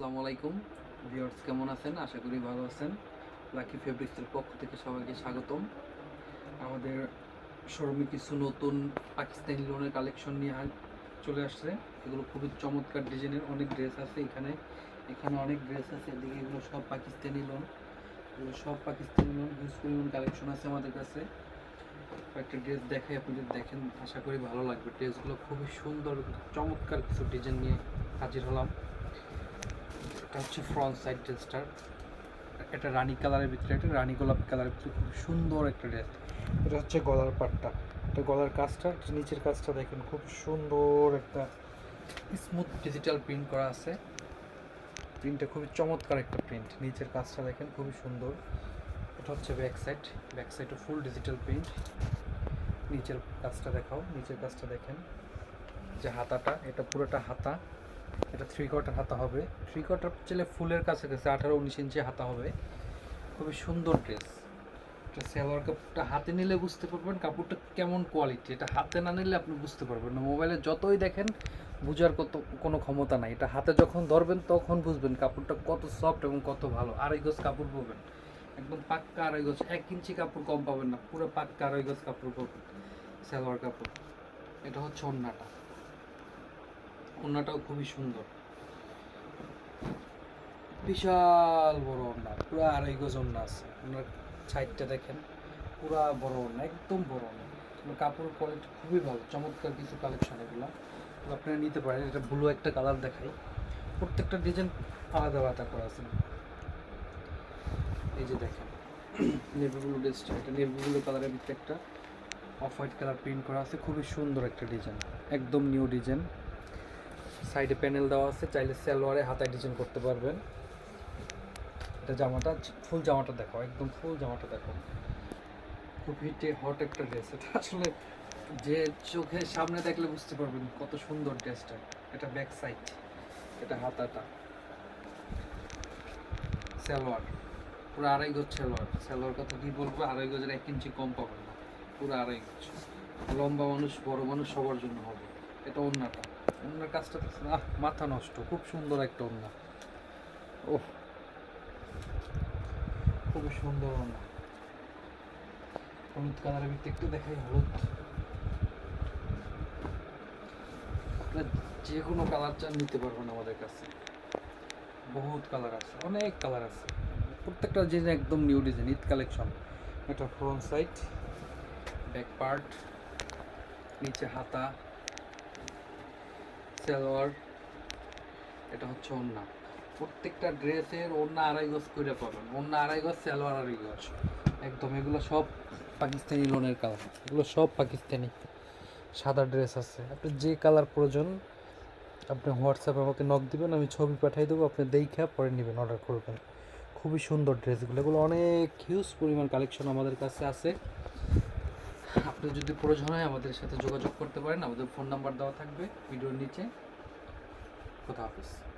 আসসালামু আলাইকুম। ভিউয়ার্স, কেমন আছেন? আশা করি ভালো আছেন। লাকি ফেব্রিক্সের পক্ষ থেকে সবাইকে স্বাগতম। আমাদের শোরুমে কিছু নতুন পাকিস্তানি লোনের কালেকশন নিয়ে চলে আসছে। এগুলো খুবই চমৎকার ডিজাইনের অনেক ড্রেস আছে এখানে। এখানে অনেক ড্রেস আছে, এদিকে এগুলো সব পাকিস্তানি লোন এগুলো সব পাকিস্তানি লোন হিউজ পরিমাণ কালেকশন আছে আমাদের কাছে। একটা ড্রেস দেখাই, আপনি যদি দেখেন, আশা করি ভালো লাগবে। ড্রেসগুলো খুবই সুন্দর, চমৎকার কিছু ডিজাইন নিয়ে হাজির হলাম। এটা হচ্ছে ফ্রন্ট সাইড ড্রেসটার এটা রানী কালারের ভিতরে একটা রানী গোলাপ কালারের ভিতরে খুব সুন্দর একটা ড্রেস এটা হচ্ছে গলার পাটটা। এটা গলার কাজটা নিচের কাজটা দেখেন, খুব সুন্দর একটা স্মুথ ডিজিটাল প্রিন্ট করা আছে। প্রিন্টটা খুবই চমৎকার একটা প্রিন্ট নিচের কাজটা দেখেন, খুবই সুন্দর। এটা হচ্ছে ব্যাক সাইড ব্যাক সাইডে ফুল ডিজিটাল প্রিন্ট নিচের কাজটা দেখাও, নিচের কাজটা দেখেন। যে হাতাটা, এটা পুরোটা হাতা। এটা থ্রি কোয়ার্টার হাতা হবে। থ্রি কোয়ার্টার চাইলে ফুলের কাছে কাছে আঠারো উনিশ ইঞ্চি হাতা হবে। খুবই সুন্দর ড্রেস এটা সালোয়ার কাপড়টা হাতে নিলে বুঝতে পারবেন কাপড়টা কেমন কোয়ালিটি এটা হাতে না নিলে আপনি বুঝতে পারবেন না। মোবাইলে যতই দেখেন, বোঝার কত, কোনো ক্ষমতা নাই। এটা হাতে যখন ধরবেন, তখন বুঝবেন কাপড়টা কত সফট এবং কত ভালো। আড়াই গজ কাপড় পাবেন। একদম পাক্কা আড়াই গজ, এক ইঞ্চি কাপড় কম পাবেন না। পুরো পাক্কা আড়াই গজ কাপড় পাবেন। সালোয়ার কাপড়। এটা হচ্ছে ওন্নাটা। ওন্নাটাও খুবই সুন্দর। বিশাল বড় ওন্না পুরো আড়াই গজ ওন্না আছে। ওনার সাইডটা দেখেন, পুরা বড় ওন্না একদম বড় ওন্না কিন্তু কাপড়ের কোয়ালিটি খুবই ভালো, চমৎকার কিছু কালেকশন এগুলো। আপনারা নিতে পারেন, এটা ব্লু একটা কালার দেখাই। প্রত্যেকটা ডিজাইন আলাদা আলাদা করা আছে। এই যে দেখেন নেভি ব্লু ড্রেসটা এটা নেভি ব্লু কালারের ভিতরে একটা অফ হোয়াইট কালার প্রিন্ট করা আছে। খুবই সুন্দর একটা ডিজাইন একদম নিউ ডিজাইন সাইডে প্যানেল দেওয়া আছে, চাইলে সালোয়ারে হাতায় ডিজাইন করতে পারবেন। এটা জামাটা, ফুল জামাটা দেখো, একদম ফুল জামাটা দেখো। খুব হিটে হট একটা ড্রেস এটা আসলে যে চোখের সামনে দেখলে বুঝতে পারবেন কত সুন্দর ড্রেসটা এটা ব্যাক সাইড এটা হাতাটা। সালোয়ার, পুরো আড়াই গজ সালোয়ার। সালোয়ার কথা কি বলব? আড়াই গজের এক ইঞ্চি কম পাবেন না। পুরো আড়াই গজ। লম্বা মানুষ, বড় মানুষ সবার জন্য হবে। এটা অন্যটা অন্যার কাজটা আহ মাথা নষ্ট, খুব সুন্দর একটা ওন্না ওহ খুব সুন্দর ওন্না হলুদ কালারের ভিতরে একটু দেখাই, হলুদ। যে কোনো কালার চান নিতে পারবেন আমাদের কাছে। বহুত কালার আছে, অনেক কালার আছে। প্রত্যেকটা জিনিস একদম নিউ ডিজাইন ঈদ কালেকশন। এটা ফ্রন্ট সাইড ব্যাক পার্ট নিচে হাতা। সালোয়ার এটা হচ্ছে ওন্না প্রত্যেকটা ড্রেসের ওন্না আড়াই গজ করে পাবেন ওন্না আড়াই গজ, সালোয়ার আড়াই গজ। একদম, এগুলো সব পাকিস্তানি লোনের কালার। এগুলো সব পাকিস্তানি। সাদা ড্রেস আছে। আপনি যে কালার প্রয়োজন, আপনি হোয়াটসঅ্যাপে আমাকে নক দিবেন, আমি ছবি পাঠিয়ে দেবো, আপনি দেখে পরে নেবেন অর্ডার করবেন। খুবই সুন্দর ড্রেসগুলো। এগুলো অনেক হিউজ পরিমাণ কালেকশন আমাদের কাছে আছে। আপনি যদি প্রয়োজন হয় আমাদের সাথে যোগাযোগ করতে পারেন। আমাদের ফোন নাম্বার দেওয়া থাকবে ভিডিওর নিচে। খোদা হাফিজ।